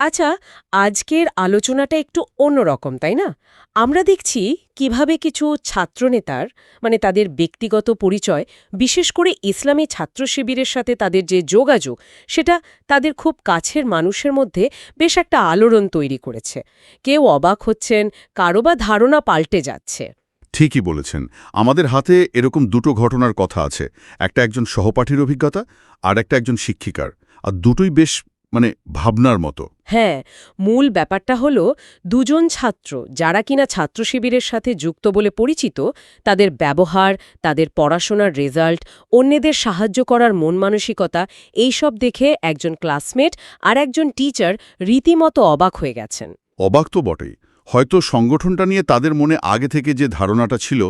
আচ্ছা আজকের আলোচনাটা একটু অন্যরকম, তাই না? আমরা দেখছি কীভাবে কিছু ছাত্রনেতার মানে তাদের ব্যক্তিগত পরিচয়, বিশেষ করে ইসলামী ছাত্র শিবিরের সাথে তাদের যে যোগাযোগ, সেটা তাদের খুব কাছের মানুষের মধ্যে বেশ একটা আলোড়ন তৈরি করেছে। কেউ অবাক হচ্ছেন, কারও বা ধারণা পাল্টে যাচ্ছে। ঠিকই বলেছেন। আমাদের হাতে এরকম দুটো ঘটনার কথা আছে, একটা একজন সহপাঠীর অভিজ্ঞতা আর একটা একজন শিক্ষিকার। আর দুটোই বেশ মানে ভাবনার মতো। হ্যাঁ মূল ব্যাপারটা হলো দুজন ছাত্র যারা কিনা ছাত্র শিবিরের সাথে যুক্ত বলে পরিচিত তাদের ব্যবহার তাদের পড়াশোনার রেজাল্ট অন্যদের সাহায্য করার মন মানসিকতা এইসব দেখে একজন ক্লাসমেট আর একজন টিচার রীতিমতো অবাক হয়ে গেছেন। অবাক তো বটেই। হয়তো সংগঠনটা নিয়ে তাদের মনে আগে থেকে যে ধারণাটা ছিল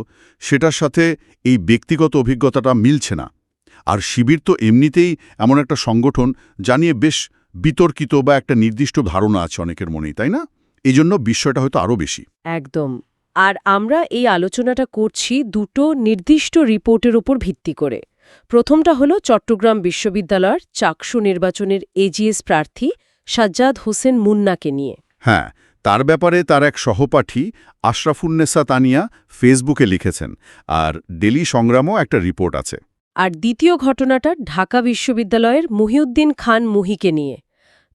সেটার সাথে এই ব্যক্তিগত অভিজ্ঞতাটা মিলছে না। আর শিবির তো এমনিতেই এমন একটা সংগঠন যা নিয়ে বেশ বিতর্কিত বা একটা নির্দিষ্ট ধারণা আছে অনেকের মনেই তাই না? এই জন্য বিষয়টা হয়তো আরও বেশি। একদম। আর আমরা এই আলোচনাটা করছি দুটো নির্দিষ্ট রিপোর্টের উপর ভিত্তি করে। প্রথমটা হলো চট্টগ্রাম বিশ্ববিদ্যালয়ের চাকসু নির্বাচনের এজিএস প্রার্থী সাজ্জাদ হোসেন মুন্নাকে নিয়ে। হ্যাঁ তার ব্যাপারে তার এক সহপাঠী আশরাফুন্নেসা তানিয়া ফেসবুকে লিখেছেন। আর ডেলি সংগ্রামও একটা রিপোর্ট আছে। আর দ্বিতীয় ঘটনাটা ঢাকা বিশ্ববিদ্যালয়ের মুহিউদ্দিন খান মুহিকে নিয়ে।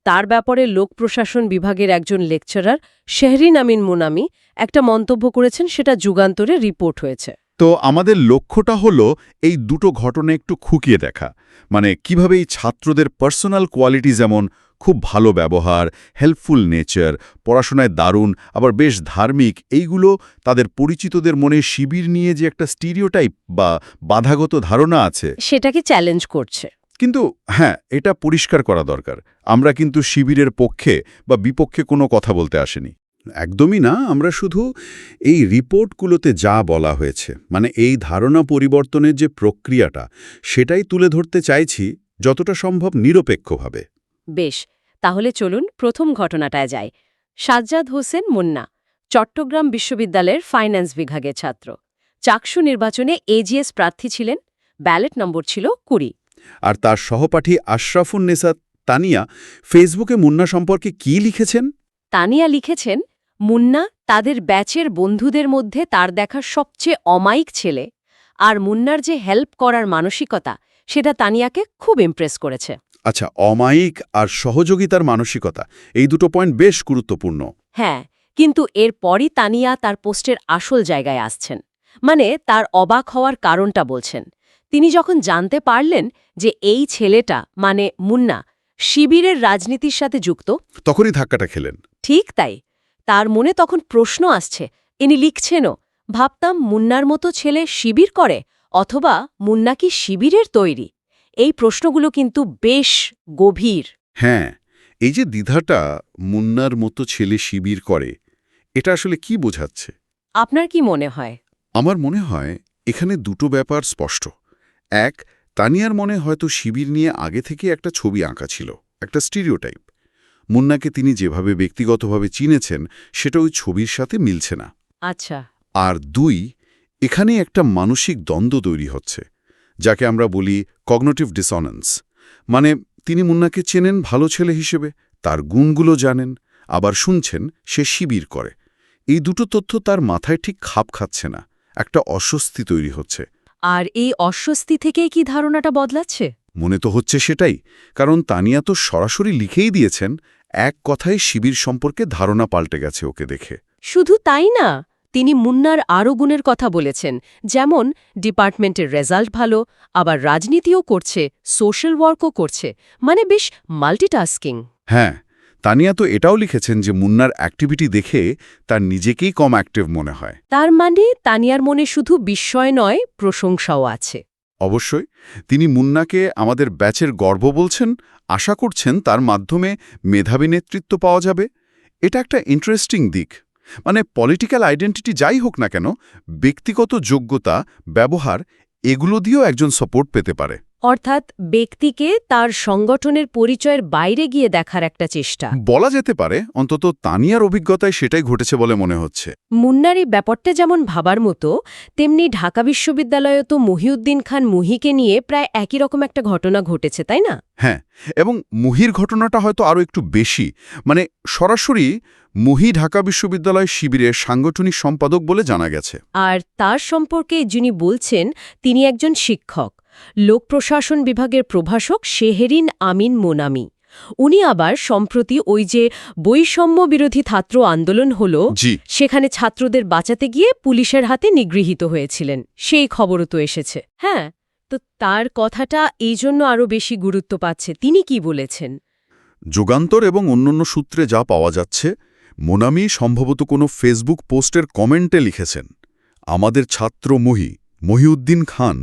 তার ব্যাপারে লোক প্রশাসন বিভাগের একজন লেকচারার শেহরিন আমিন মুনামি একটা মন্তব্য করেছেন, সেটা যুগান্তরে রিপোর্ট হয়েছে। তো আমাদের লক্ষ্যটা হলো এই দুটো ঘটনা একটু খুকিয়ে দেখা। মানে কীভাবে এই ছাত্রদের পার্সোনাল কোয়ালিটি যেমন খুব ভালো ব্যবহার হেল্পফুল নেচার পড়াশোনায় দারুণ আবার বেশ ধার্মিক এইগুলো তাদের পরিচিতদের মনে শিবির নিয়ে যে একটা স্টিরিওটাইপ বা বাধাগত ধারণা আছে। সেটাকে চ্যালেঞ্জ করছে। কিন্তু হ্যাঁ এটা পরিষ্কার করা দরকার। আমরা কিন্তু শিবিরের পক্ষে বা বিপক্ষে কোনো কথা বলতে আসেনি। একদমই না আমরা শুধু এই রিপোর্টগুলোতে যা বলা হয়েছে মানে এই ধারণা পরিবর্তনের যে প্রক্রিয়াটা সেটাই তুলে ধরতে চাইছি যতটা সম্ভব নিরপেক্ষভাবে। বেশ তাহলে চলুন প্রথম ঘটনাটায় যাই। সাজ্জাদ হোসেন মুন্না চট্টগ্রাম বিশ্ববিদ্যালয়ের ফাইন্যান্স বিভাগের ছাত্র। চাকসু নির্বাচনে এজিএস প্রার্থী ছিলেন। ব্যালট নম্বর ছিল কুড়ি। আর তার সহপাঠী আশরাফুন্নেসা তানিয়া ফেসবুকে মুন্না সম্পর্কে কি লিখেছেন? তানিয়া লিখেছেন মুন্না তাদের ব্যাচের বন্ধুদের মধ্যে তার দেখা সবচেয়ে অমায়িক ছেলে। আর মুন্নার যে হেল্প করার মানসিকতা সেটা তানিয়াকে খুব ইমপ্রেস করেছে। আচ্ছা অমায়িক আর সহযোগিতার মানসিকতা এই দুটো পয়েন্ট বেশ গুরুত্বপূর্ণ। হ্যাঁ কিন্তু এর এরপরই তানিয়া তার পোস্টের আসল জায়গায় আসছেন। মানে তার অবাক হওয়ার কারণটা বলছেন। তিনি যখন জানতে পারলেন যে এই ছেলেটা মানে মুন্না শিবিরের রাজনীতির সাথে যুক্ত তখনই ধাক্কাটা খেলেন। ঠিক তাই। তার মনে তখন প্রশ্ন আসছে ইনি লিখছেনও ভাবতাম মুন্নার মতো ছেলে শিবির করে অথবা মুন্না কি শিবিরের তৈরি? এই প্রশ্নগুলো কিন্তু বেশ গভীর। হ্যাঁ এই যে দ্বিধাটা মুন্নার মতো ছেলে শিবির করে এটা আসলে কি বোঝাচ্ছে? আপনার কি মনে হয়? আমার মনে হয় এখানে দুটো ব্যাপার স্পষ্ট। এক তানিয়ার মনে হয়তো শিবির নিয়ে আগে থেকে একটা ছবি আঁকা ছিল একটা স্টিরিওটাইপ। মুন্নাকে তিনি যেভাবে ব্যক্তিগতভাবে চিনেছেন সেটা ওই ছবির সাথে মিলছে না। আচ্ছা। আর দুই এখানে একটা মানসিক দ্বন্দ্ব তৈরি হচ্ছে। যাকে আমরা বলি কগনেটিভ ডিসঅনেন্স। মানে তিনি মুন্নাকে চেনেন ভালো ছেলে হিসেবে তার গুণগুলো জানেন আবার শুনছেন সে শিবির করে। এই দুটো তথ্য তার মাথায় ঠিক খাপ খাচ্ছে না একটা অস্বস্তি তৈরি হচ্ছে। আর এই অস্বস্তি থেকেই কি ধারণাটা বদলাচ্ছে? মনে তো হচ্ছে সেটাই কারণ তানিয়া তো সরাসরি লিখেই দিয়েছেন এক কথায় শিবির সম্পর্কে ধারণা পাল্টে গেছে ওকে দেখে। শুধু তাই না তিনি মুন্নার আরও গুণের কথা বলেছেন যেমন ডিপার্টমেন্টের রেজাল্ট ভালো আবার রাজনীতিও করছে সোশ্যাল ওয়ার্কও করছে মানে বেশ মাল্টিটাস্কিং। হ্যাঁ তানিয়া তো এটাও লিখেছেন যে মুন্নার অ্যাক্টিভিটি দেখে তার নিজেকেই কম অ্যাক্টিভ মনে হয়। তার মানে তানিয়ার মনে শুধু বিস্ময় নয় প্রশংসাও আছে। অবশ্যই তিনি মুন্নাকে আমাদের ব্যাচের গর্ব বলছেন আশা করছেন তার মাধ্যমে মেধাবী নেতৃত্ব পাওয়া যাবে। এটা একটা ইন্টারেস্টিং দিক। মানে পলিটিক্যাল আইডেন্টিটি যাই হোক না কেন, ব্যক্তিগত যোগ্যতা, ব্যবহার, এগুলো দিয়েও একজন সাপোর্ট পেতে পারে। অর্থাৎ ব্যক্তিকে তার সংগঠনের পরিচয়ের বাইরে গিয়ে দেখার একটা চেষ্টা। বলা যেতে পারে অন্তত তানিয়ার অভিজ্ঞতায় সেটাই ঘটেছে বলে মনে হচ্ছে। মুন্নার এই ব্যাপারটা যেমন ভাবার মতো তেমনি ঢাকা বিশ্ববিদ্যালয়ে তো মহিউদ্দিন খান মুহিকে নিয়ে প্রায় একই রকম একটা ঘটনা ঘটেছে তাই না? হ্যাঁ এবং মুহির ঘটনাটা হয়তো আরও একটু বেশি। মানে সরাসরি মুহি ঢাকা বিশ্ববিদ্যালয় শিবিরের সাংগঠনিক সম্পাদক বলে জানা গেছে। আর তার সম্পর্কে যিনি বলছেন তিনি একজন শিক্ষক। লোক প্রশাসন বিভাগের প্রভাষক শেহেরিন আমিন মোনামি। উনি আবার সম্প্রতি ওই যে বৈষম্য বিরোধী ছাত্র আন্দোলন হল সেখানে ছাত্রদের বাঁচাতে গিয়ে পুলিশের হাতে নিগৃহীত হয়েছিলেন। সেই খবরও তো এসেছে। হ্যাঁ তো তার কথাটা এই জন্য আরও বেশি গুরুত্ব পাচ্ছে। তিনি কি বলেছেন? যুগান্তর এবং অন্যান্য সূত্রে যা পাওয়া যাচ্ছে মোনামি সম্ভবত কোনো ফেসবুক পোস্টের কমেন্টে লিখেছেন। আমাদের ছাত্র মহি মহিউদ্দিন খান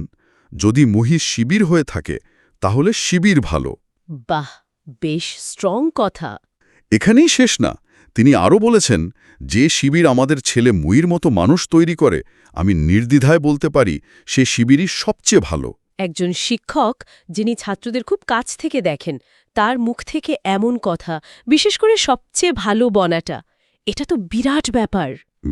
যদি মহি শিবির হয়ে থাকে তাহলে শিবির ভালো। বাহ বেশ স্ট্রং কথা। এখানেই শেষ না। তিনি আরও বলেছেন যে শিবির আমাদের ছেলে মুইর মতো মানুষ তৈরি করে আমি নির্দ্বিধায় বলতে পারি সে শিবিরই সবচেয়ে ভালো। একজন শিক্ষক যিনি ছাত্রদের খুব কাছ থেকে দেখেন তার মুখ থেকে এমন কথা বিশেষ করে সবচেয়ে ভালো বনাটা এটা তো বিরাট ব্যাপার।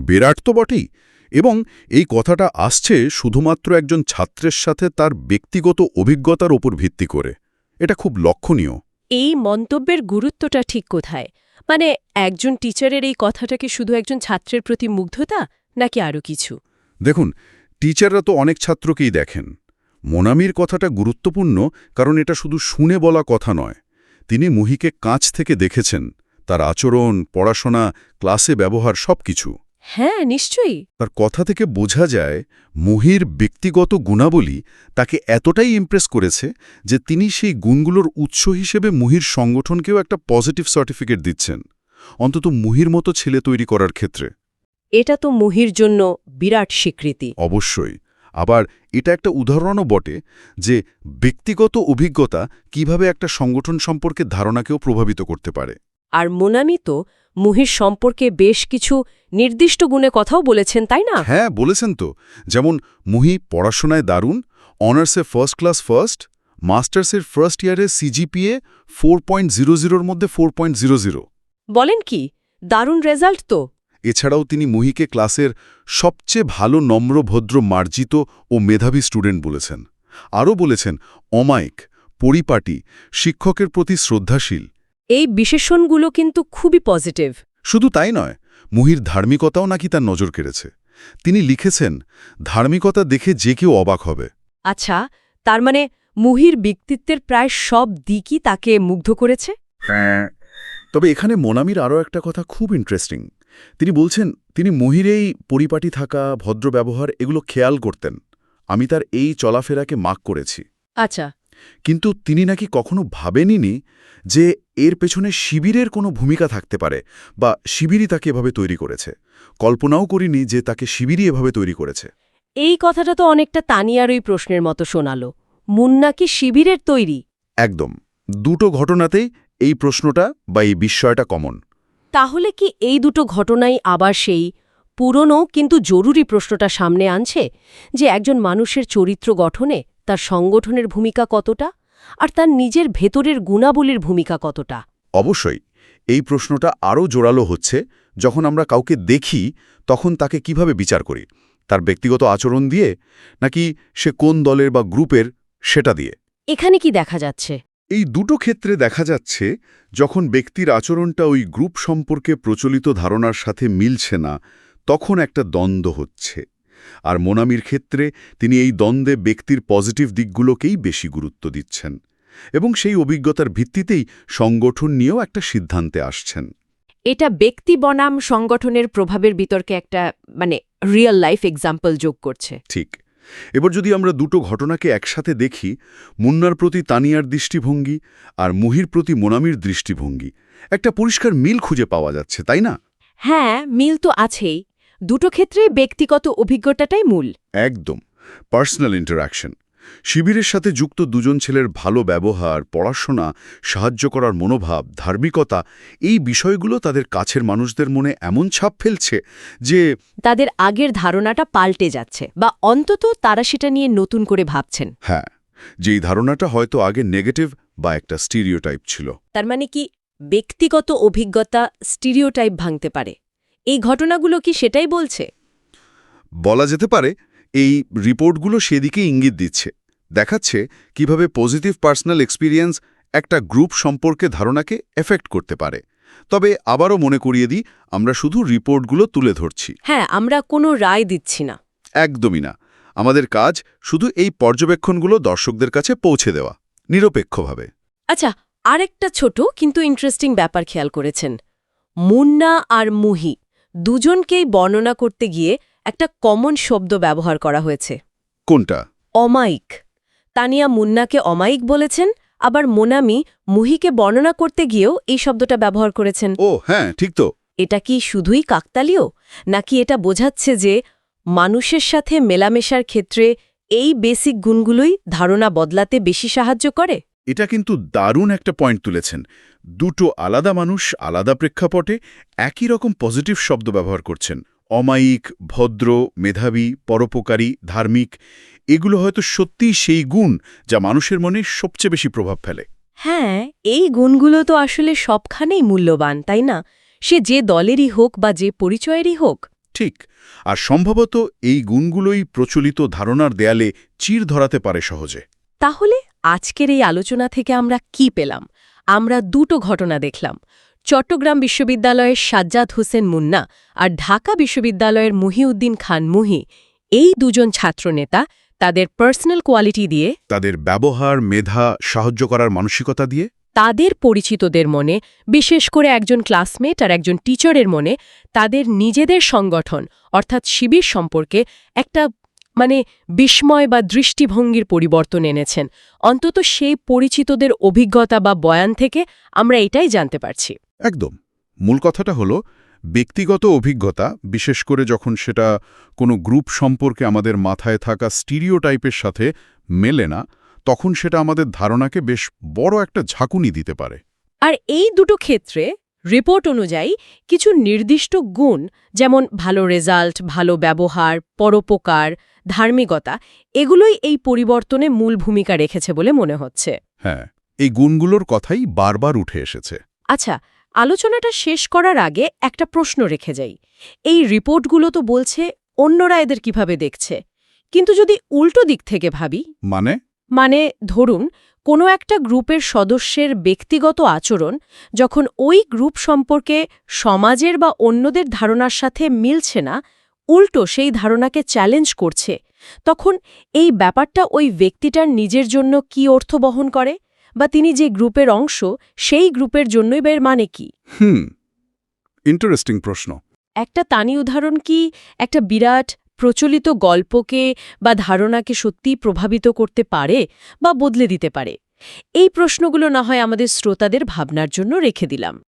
বিরাট তো বটেই। এবং এই কথাটা আসছে শুধুমাত্র একজন ছাত্রের সাথে তার ব্যক্তিগত অভিজ্ঞতার ওপর ভিত্তি করে। এটা খুব লক্ষণীয়। এই মন্তব্যের গুরুত্বটা ঠিক কোথায়? মানে একজন টিচারের এই কথাটাকে শুধু একজন ছাত্রের প্রতি মুগ্ধতা নাকি আরও কিছু? দেখুন টিচাররা তো অনেক ছাত্রকেই দেখেন। মোনামির কথাটা গুরুত্বপূর্ণ কারণ এটা শুধু শুনে বলা কথা নয়। তিনি মুহিকে কাছ থেকে দেখেছেন। তার আচরণ পড়াশোনা ক্লাসে ব্যবহার সবকিছু। হ্যাঁ নিশ্চয়ই। তার কথা থেকে বোঝা যায় মুহির ব্যক্তিগত গুণাবলী তাকে এতটাই ইমপ্রেস করেছে যে তিনি সেই গুণগুলোর উৎস হিসেবে মুহির সংগঠনকেও একটা পজিটিভ সার্টিফিকেট দিচ্ছেন অন্তত মুহির মতো ছেলে তৈরি করার ক্ষেত্রে। এটা তো মহির জন্য বিরাট স্বীকৃতি। অবশ্যই। আবার এটা একটা উদাহরণও বটে যে ব্যক্তিগত অভিজ্ঞতা কীভাবে একটা সংগঠন সম্পর্কে ধারণাকেও প্রভাবিত করতে পারে। আর মোনামি তো মুহির সম্পর্কে বেশ কিছু নির্দিষ্ট গুণে কথাও বলেছেন তাই না? হ্যাঁ বলেছেন তো। যেমন মুহি পড়াশোনায় দারুণ অনার্সে ফার্স্ট ক্লাস ফার্স্ট মাস্টার্সের ফার্স্ট ইয়ারে সিজিপিএ ফোর পয়েন্ট জিরো জিরোর মধ্যে ফোর পয়েন্ট জিরো জিরো বলেন কি? দারুণ রেজাল্ট তো। এছাড়াও তিনি মুহিকে ক্লাসের সবচেয়ে ভালো নম্র ভদ্র মার্জিত ও মেধাবী স্টুডেন্ট বলেছেন। আরও বলেছেন অমায়িক পরিপাটি শিক্ষকের প্রতি শ্রদ্ধাশীল। এই বিশেষণগুলো কিন্তু খুবই পজিটিভ শুধু তাই নয় মুহির ধার্মিকতাও নাকি তার নজর কেড়েছে। তিনি লিখেছেন ধার্মিকতা দেখে যে কেউ অবাক হবে। আচ্ছা তার মানে মুহির ব্যক্তিত্বের প্রায় সব দিকই তাকে মুগ্ধ করেছে? তবে এখানে মোনামির আরও একটা কথা খুব ইন্টারেস্টিং তিনি বলছেন তিনি মহির এই পরিপাটি থাকা ভদ্র ব্যবহার এগুলো খেয়াল করতেন। আমি তার এই চলাফেরাকে মাক করেছি। আচ্ছা। কিন্তু তিনি নাকি কখনো ভাবেননি যে এর পেছনে শিবিরের কোনো ভূমিকা থাকতে পারে বা শিবিরই তাকে এভাবে তৈরি করেছে। কল্পনাও করিনি যে তাকে শিবিরই এভাবে তৈরি করেছে। এই কথাটা তো অনেকটা তানিয়ার ওই প্রশ্নের মতো শোনালো। মুন্না কি শিবিরের তৈরি? একদম। দুটো ঘটনাতেই এই প্রশ্নটা বা এই বিস্ময়টা কমন। তাহলে কি এই দুটো ঘটনাই আবার সেই? পুরনো কিন্তু জরুরি প্রশ্নটা সামনে আনছে যে একজন মানুষের চরিত্র গঠনে তার সংগঠনের ভূমিকা কতটা? আর তার নিজের ভেতরের গুণাবলীর ভূমিকা কতটা? অবশ্যই। এই প্রশ্নটা আরও জোরালো হচ্ছে যখন আমরা কাউকে দেখি তখন তাকে কীভাবে বিচার করি? তার ব্যক্তিগত আচরণ দিয়ে নাকি সে কোন দলের বা গ্রুপের সেটা দিয়ে? এখানে কি দেখা যাচ্ছে? এই দুটো ক্ষেত্রে দেখা যাচ্ছে যখন ব্যক্তির আচরণটা ওই গ্রুপ সম্পর্কে প্রচলিত ধারণার সাথে মিলছে না তখন একটা দ্বন্দ্ব হচ্ছে। আর মোনামির ক্ষেত্রে তিনি এই দ্বন্দ্বে ব্যক্তির পজিটিভ দিকগুলোকেই বেশি গুরুত্ব দিচ্ছেন এবং সেই অভিজ্ঞতার ভিত্তিতেই সংগঠন নিয়েও একটা সিদ্ধান্তে আসছেন। এটা ব্যক্তি বনাম সংগঠনের প্রভাবের বিতর্কে একটা মানে রিয়েল লাইফ এক্সাম্পল যোগ করছে। ঠিক। এবার যদি আমরা দুটো ঘটনাকে একসাথে দেখি মুন্নার প্রতি তানিয়ার দৃষ্টিভঙ্গি আর মুহির প্রতি মোনামির দৃষ্টিভঙ্গি একটা পরিষ্কার মিল খুঁজে পাওয়া যাচ্ছে তাই না? হ্যাঁ মিল তো আছেই। দুটো ক্ষেত্রে ব্যক্তিগত অভিজ্ঞতাটাই মূল। একদম। Personal interaction. শিবিরের সাথে যুক্ত দুজন ছেলের ভালো ব্যবহার পড়াশোনা সাহায্য করার মনোভাব ধার্মিকতা এই বিষয়গুলো তাদের কাছের মানুষদের মনে এমন ছাপ ফেলছে যে তাদের আগের ধারণাটা পাল্টে যাচ্ছে বা অন্তত তারা সেটা নিয়ে নতুন করে ভাবছেন। হ্যাঁ যেই ধারণাটা হয়তো আগে নেগেটিভ বা একটা স্টিরিওটাইপ ছিল। তার মানে কি ব্যক্তিগত অভিজ্ঞতা স্টিরিওটাইপ ভাঙতে পারে? এই ঘটনাগুলো কি সেটাই বলছে? বলা যেতে পারে এই রিপোর্টগুলো সেদিকে ইঙ্গিত দিচ্ছে। দেখাচ্ছে কীভাবে পজিটিভ পার্সোনাল এক্সপিরিয়েন্স একটা গ্রুপ সম্পর্কে ধারণাকে এফেক্ট করতে পারে। তবে আবারও মনে করিয়ে দিই আমরা শুধু রিপোর্টগুলো তুলে ধরছি। হ্যাঁ আমরা কোনো রায় দিচ্ছি না। একদমই না। আমাদের কাজ শুধু এই পর্যবেক্ষণগুলো দর্শকদের কাছে পৌঁছে দেওয়া নিরপেক্ষভাবে। আচ্ছা আরেকটা ছোট কিন্তু ইন্টারেস্টিং ব্যাপার খেয়াল করেছেন। মুন্না আর মুহি দুজনকেই বর্ণনা করতে গিয়ে একটা কমন শব্দ ব্যবহার করা হয়েছে। কোনটা? অমায়িক। তানিয়া মুন্নাকে অমায়িক বলেছেন আবার মোনামি মুহিকে বর্ণনা করতে গিয়েও এই শব্দটা ব্যবহার করেছেন। ও হ্যাঁ ঠিক তো। এটা কি শুধুই কাকতালীয়? নাকি এটা বোঝাচ্ছে যে মানুষের সাথে মেলামেশার ক্ষেত্রে এই বেসিক গুণগুলোই ধারণা বদলাতে বেশি সাহায্য করে? এটা কিন্তু দারুণ একটা পয়েন্ট তুলেছেন। দুটো আলাদা মানুষ আলাদা প্রেক্ষাপটে একই রকম পজিটিভ শব্দ ব্যবহার করছেন। অমায়িক ভদ্র মেধাবী পরোপকারী ধার্মিক এগুলো হয়তো সত্যিই সেই গুণ যা মানুষের মনে সবচেয়ে বেশি প্রভাব ফেলে। হ্যাঁ এই গুণগুলো তো আসলে সবখানেই মূল্যবান তাই না? সে যে দলেরই হোক বা যে পরিচয়েরই হোক। ঠিক আর সম্ভবত এই গুণগুলোই প্রচলিত ধারণার দেয়ালে চির ধরাতে পারে সহজে। তাহলে আজকের এই আলোচনা থেকে আমরা কি পেলাম? আমরা দুটো ঘটনা দেখলাম। চট্টগ্রাম বিশ্ববিদ্যালয়ের সাজ্জাদ হোসেন মুন্না আর ঢাকা বিশ্ববিদ্যালয়ের মুহিউদ্দিন খান মুহি এই দুজন ছাত্রনেতা তাদের পার্সোনাল কোয়ালিটি দিয়ে তাদের ব্যবহার মেধা সাহায্য করার মানসিকতা দিয়ে তাদের পরিচিতদের মনে বিশেষ করে একজন ক্লাসমেট আর একজন টিচারের মনে তাদের নিজেদের সংগঠন অর্থাৎ শিবির সম্পর্কে একটা মানে বিস্ময় বা দৃষ্টিভঙ্গির পরিবর্তন এনেছেন। অন্তত সেই পরিচিতদের অভিজ্ঞতা বা বয়ান থেকে আমরা এটাই জানতে পারছি। একদম। মূল কথাটা হলো ব্যক্তিগত অভিজ্ঞতা বিশেষ করে যখন সেটা কোনো গ্রুপ সম্পর্কে আমাদের মাথায় থাকা স্টিরিও টাইপের সাথে মেলে না তখন সেটা আমাদের ধারণাকে বেশ বড় একটা ঝাঁকুনি দিতে পারে। আর এই দুটো ক্ষেত্রে রিপোর্ট অনুযায়ী কিছু নির্দিষ্ট গুণ যেমন ভালো রেজাল্ট ভালো ব্যবহার পরোপকার ধার্মিকতা এগুলোই এই পরিবর্তনে মূল ভূমিকা রেখেছে বলে মনে হচ্ছে। হ্যাঁ এই গুণগুলোর কথাই বারবার উঠে এসেছে। আচ্ছা আলোচনাটা শেষ করার আগে একটা প্রশ্ন রেখে যাই। এই রিপোর্টগুলো তো বলছে অন্যরা এদের কীভাবে দেখছে। কিন্তু যদি উল্টো দিক থেকে ভাবি মানে? মানে ধরুন কোনো একটা গ্রুপের সদস্যের ব্যক্তিগত আচরণ যখন ওই গ্রুপ সম্পর্কে সমাজের বা অন্যদের ধারণার সাথে মিলছে না উল্টো সেই ধারণাকে চ্যালেঞ্জ করছে তখন এই ব্যাপারটা ওই ব্যক্তিটার নিজের জন্য কি অর্থ বহন করে বা তিনি যে গ্রুপের অংশ সেই গ্রুপের জন্যই বের মানে কি? হুম ইন্টারেস্টিং প্রশ্ন। একটা তানি উদাহরণ কি? একটা বিরাট প্রচলিত গল্পকে বা ধারণাকে সত্যিই প্রভাবিত করতে পারে বা বদলে দিতে পারে। এই প্রশ্নগুলো না হয় আমাদের শ্রোতাদের ভাবনার জন্য রেখে দিলাম।